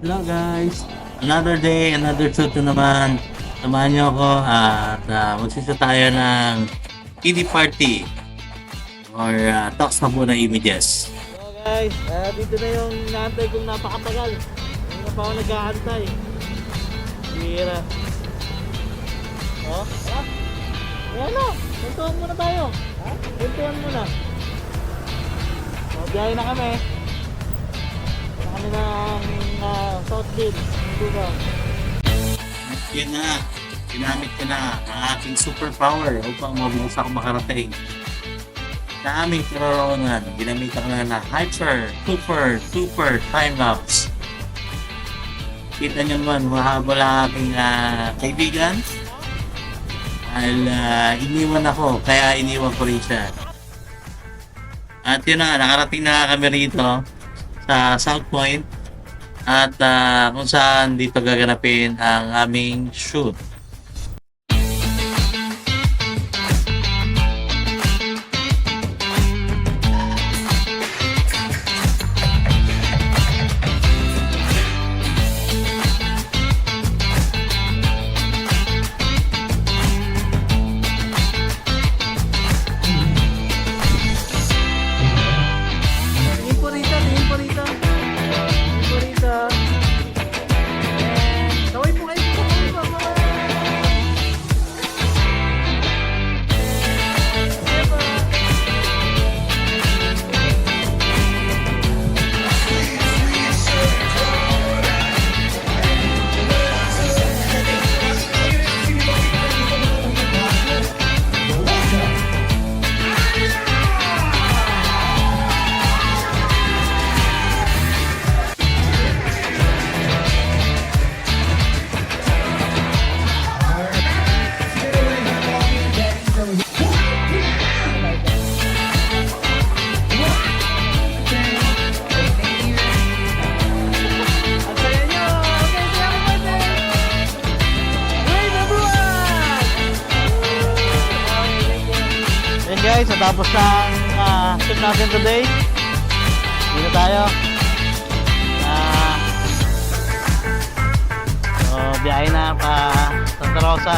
Hello guys! Another day, another na naman. Samahan niyo ako at uh, magsisa tayo ng PD party or uh, talks na ng images. So guys, ah, dito na yung naantay kong napakatagal. Hindi na pa ako nag-aantay. Bira. Oh, ha? Ayan puntuan muna tayo. Ha? Puntuan muna. So, biyahe na kami. Na kami ng uh, Southfield. Hindi ba? Yun na, ginamit ko na ang aking superpower upang mabilis ako makarating. Sa aming karoroonan, ginamitan ko na na hyper, super, super time-lapse. Kita nyo naman, mahabol ang aking ah, kaibigan. Dahil ah, iniwan ako, kaya iniwan ko rin siya. At yun na, nakarating na kami rito sa South Point at ah, kung saan dito gaganapin ang aming shoot. Yan guys, natapos na ang uh, shoot natin today. Dito tayo. Ah, so, biyahe na pa Santa Rosa.